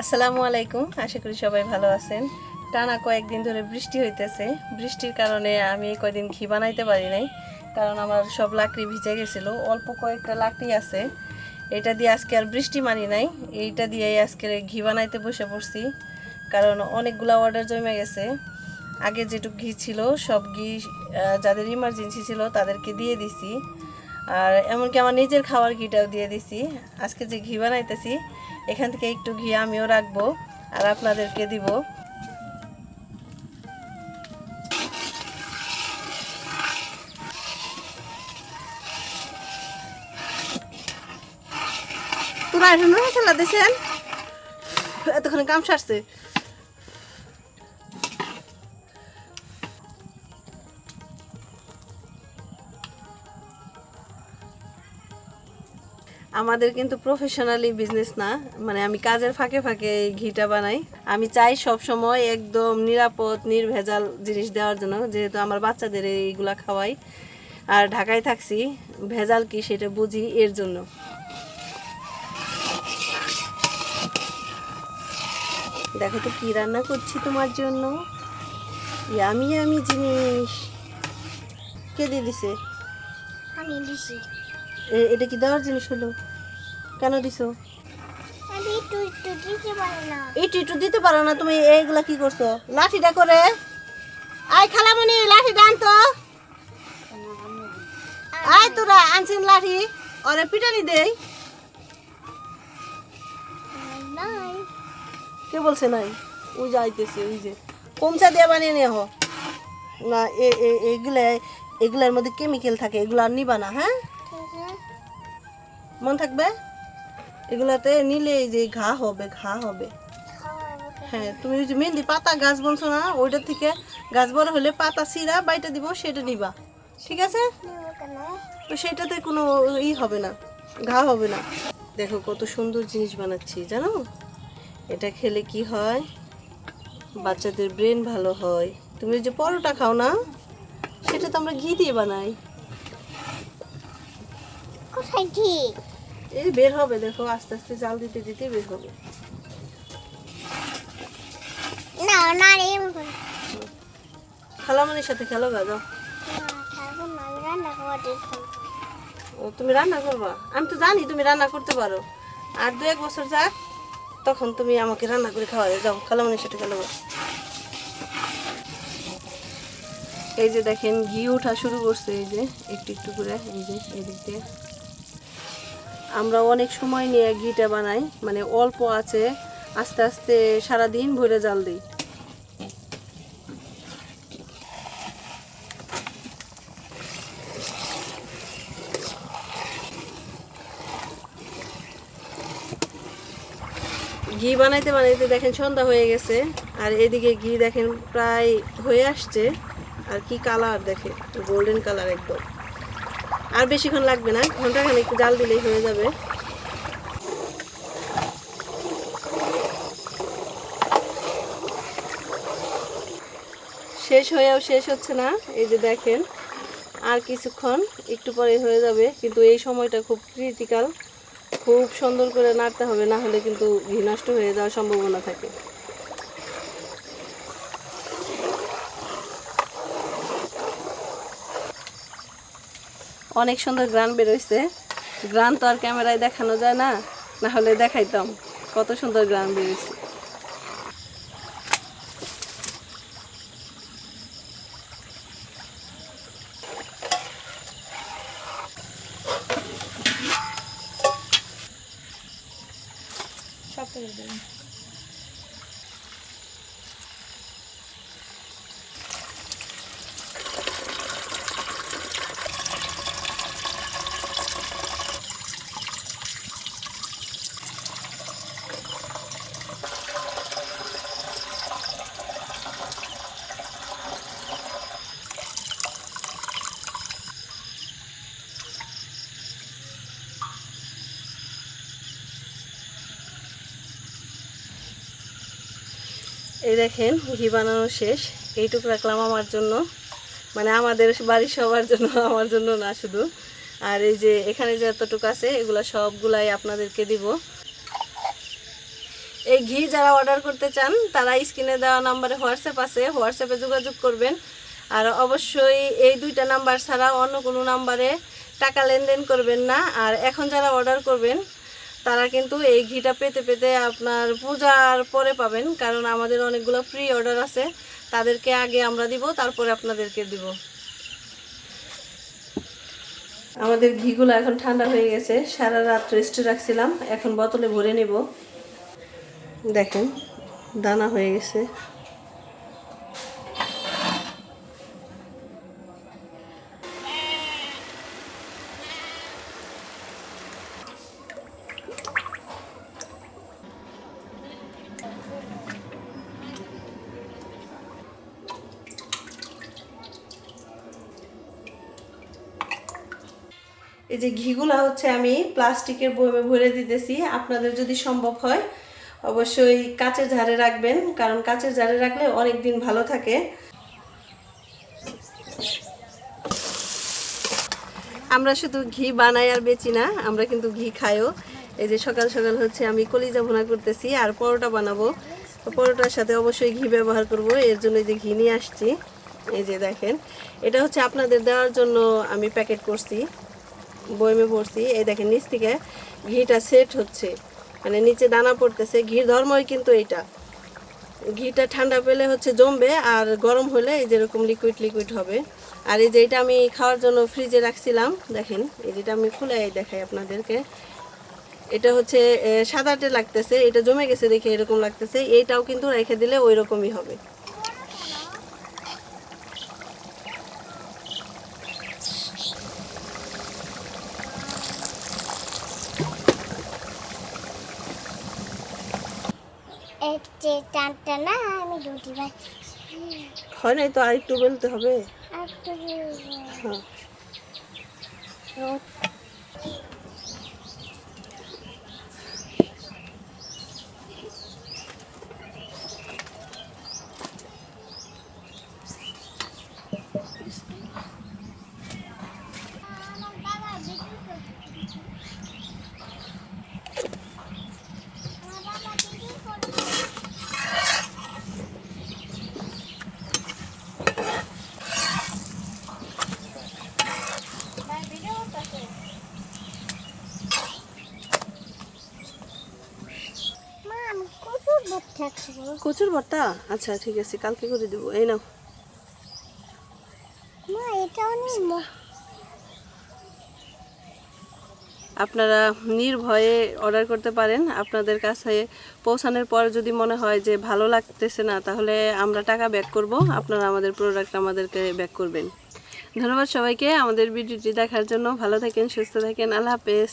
আসসালামু আলাইকুম। আশা করি সবাই ভালো আছেন। টানা কয়েকদিন ধরে বৃষ্টি হইতেছে। বৃষ্টির কারণে আমি কয়দিন ঘি বানাইতে পারি নাই, কারণ আমার সব লাকড়ি ভিজে গেছিল। অল্প কয়েকটা লাকড়ি আছে। এটা দিয়ে আজকে আর বৃষ্টি মানি নাই। এইটা দিয়ে আজকে ঘি বানাইতে বসে পড়ছি, কারণ অনেকগুলা অর্ডার জমে গেছে। আগে যেটুকু ঘি ছিল, সব ঘি যাদের ইমার্জেন্সি ছিল তাদেরকে দিয়ে দিছি। আর এমনকি আমার নিজের খাওয়ার ঘিটাও দিয়ে দিছি। আজকে যে ঘি বানাইতেছি এখান থেকে একটু ঘি আমিও রাখব আর আপনাদেরকে দিব। তোরা এখন মশলা এতক্ষণ কাম সারছে। আমাদের কিন্তু প্রফেশনালি বিজনেস না। মানে আমি কাজের ফাঁকে ফাঁকে ঘিটা বানাই। আমি চাই সব সময় একদম নিরাপদ নির্ভেজাল জিনিস দেওয়ার জন্য। যেহেতু আমার বাচ্চাদের এইগুলা খাওয়াই। আর ঢাকায় থাকছি ভেজাল কি সেটা বুঝি এর জন্য। দেখো তো কি রান্না করছি তোমার জন্য। ইয়ামি ইয়ামি জিনিস। কে দিয়ে দিছে? আমি দিছি। এটা কি দেওয়ার জিনিস হলো? কেন দিছো? একটু একটু দিতে পারো না। তুমি এইগুলা কি করছ? লাঠিটা করে। আয় খালামণি লাঠিটা আনতো আয় তোরা আনছেন লাঠি। ওরে পিটানি দেই। কে বলছে নাই? ওই যে আইতেছে ওই যে। কমচা দিয়ে বানিয়ে নিয়ে হো না এ এ- এগুলা এগুলার মধ্যে কেমিক্যাল থাকে এগুলো আর নিবা না হ্যাঁ? মন থাকবে? এগুলাতে নিলে এই যে ঘা হবে ঘা হবে। হ্যাঁ তুমি যে মেহেন্দি পাতা গাছ বলছো না, ওইটা থেকে গাছ বড় হলে পাতা চিরা বাইটা দিব, সেটা নিবা। ঠিক আছে? তো সেটাতে কোনো ই হবে না, ঘা হবে না। দেখো কত সুন্দর জিনিস বানাচ্ছি, জানো? এটা খেলে কি হয়? বাচ্চাদের ব্রেন ভালো হয়। তুমি যে পরোটা খাও না, সেটা তো আমরা ঘি দিয়ে বানাই। এই বের হবে দেখো আস্তে আস্তে জাল দিতে দিতে বের হবে। না না রে আমি সাথে খেলো গা যাও। খাওয়া ও, তুমি রান্না করবা? আমি তো জানি তুমি রান্না করতে পারো। আর দু এক বছর যাক তখন তুমি আমাকে রান্না করে খাওয়াবে। যাও খালামনির সাথে খেলো এই যে দেখেন ঘি ওঠা শুরু করছে এই যে একটু একটু করে এই যে এদিক দিয়ে। আমরা অনেক সময় নিয়ে ঘিটা বানাই মানে অল্প আছে, আস্তে আস্তে সারা দিন ভরে জাল দিই। ঘি বানাইতে বানাইতে দেখেন সন্ধ্যা হয়ে গেছে, আর এদিকে ঘি দেখেন প্রায় হয়ে আসছে, আর কি কালার দেখে গোল্ডেন কালার একদম। আর বেশিক্ষণ লাগবে না ঘন্টাখানে একটু জাল দিলেই হয়ে যাবে। শেষ হয়েও শেষ হচ্ছে না, এই যে দেখেন, আর কিছুক্ষণ একটু পরে হয়ে যাবে, কিন্তু এই সময়টা খুব ক্রিটিক্যাল খুব সুন্দর করে নাড়তে হবে, না হলে কিন্তু ঘি নষ্ট হয়ে যাওয়ার সম্ভাবনা থাকে। অনেক সুন্দর গ্রান বেরোইছে গ্রান তো আর ক্যামেরায় দেখানো যায় না না হলে দেখাইতাম কত সুন্দর গ্রান বেরোইছে সব এই দেখেন, ঘি বানানো শেষ। এইটুকু রাখলাম আমার জন্য। মানে আমাদের বাড়ির সবার জন্য, আমার জন্য না শুধু। আর এই যে এখানে যে এতটুকু আছে, এগুলো সবগুলাই আপনাদেরকে দিব। এই ঘি যারা অর্ডার করতে চান, তারা স্ক্রিনে দেওয়া নাম্বারে হোয়াটসঅ্যাপ আছে। হোয়াটসঅ্যাপে যোগাযোগ করবেন। আর অবশ্যই এই দুইটা নাম্বার ছাড়া অন্য কোনো নাম্বারে টাকা লেনদেন করবেন না। আর এখন যারা অর্ডার করবেন তারা কিন্তু এই ঘিটা পেতে পেতে আপনার পূজার পরে পাবেন, কারণ আমাদের অনেকগুলো প্রি অর্ডার আছে। তাদেরকে আগে আমরা দিব, তারপরে আপনাদেরকে দিব। আমাদের ঘিগুলো এখন ঠান্ডা হয়ে গেছে, সারা রাত রেস্টে রাখছিলাম, এখন বোতলে ভরে নেব। দেখেন, দানা হয়ে গেছে। এই যে ঘিগুলা হচ্ছে আমি প্লাস্টিকের বয়মে ভরে দিতেছি। আপনাদের যদি সম্ভব হয়, অবশ্যই কাঁচের ঝাড়ে রাখবেন, কারণ কাঁচের ঝাড়ে রাখলে অনেক দিন ভালো থাকে। আমরা শুধু ঘি বানাই আর বেচি না, আমরা কিন্তু ঘি খাইও। এই যে সকাল সকাল হচ্ছে আমি কলিজা ভুনা করতেছি আর পরোটা বানাবো। পরোটার সাথে অবশ্যই ঘি ব্যবহার করব, এর জন্য যে ঘি নিয়ে আসছি। এই যে দেখেন, এটা হচ্ছে আপনাদের দেওয়ার জন্য আমি প্যাকেট করছি। বয়মে পড়ছি, এই দেখেন, নিচ থেকে ঘিটা সেট হচ্ছে। মানে নিচে দানা পড়তেছে, ঘির ধর্মই কিন্তু এইটা। ঘিটা ঠান্ডা পেলে হচ্ছে জমবে, আর গরম হলে এই যেরকম লিকুইড লিকুইড হবে। আর এই যে এটা আমি খাওয়ার জন্য ফ্রিজে রাখছিলাম, দেখেন, এই যেটা আমি খুলে দেখাই আপনাদেরকে। এটা হচ্ছে সাদাটে লাগতেছে, এটা জমে গেছে দেখে এরকম লাগতেছে, এইটাও কিন্তু রেখে দিলে ওই রকমই হবে। যে টানটা না আমি রুটি ভাই হয় নাই তো আর একটু বলতে হবে? আর তো হ্যাঁ রোদ মা আমি কত দুধ থাকব কচুর ভর্তা? আচ্ছা ঠিক আছে কালকে করে দেবো। এই নাও। আপনারা নির্ভয়ে অর্ডার করতে পারেন। আপনাদের কাছে পৌঁছানোর পর যদি মনে হয় যে ভালো লাগতেছে না তাহলে আমরা টাকা ব্যাক করব। আপনারা আমাদের প্রোডাক্ট আমাদেরকে ব্যাক করবেন। ধন্যবাদ সবাইকে। আমাদের ভিডিওটি দেখার জন্য ভালো থাকেন সুস্থ থাকেন। আল্লাহ হাফেজ।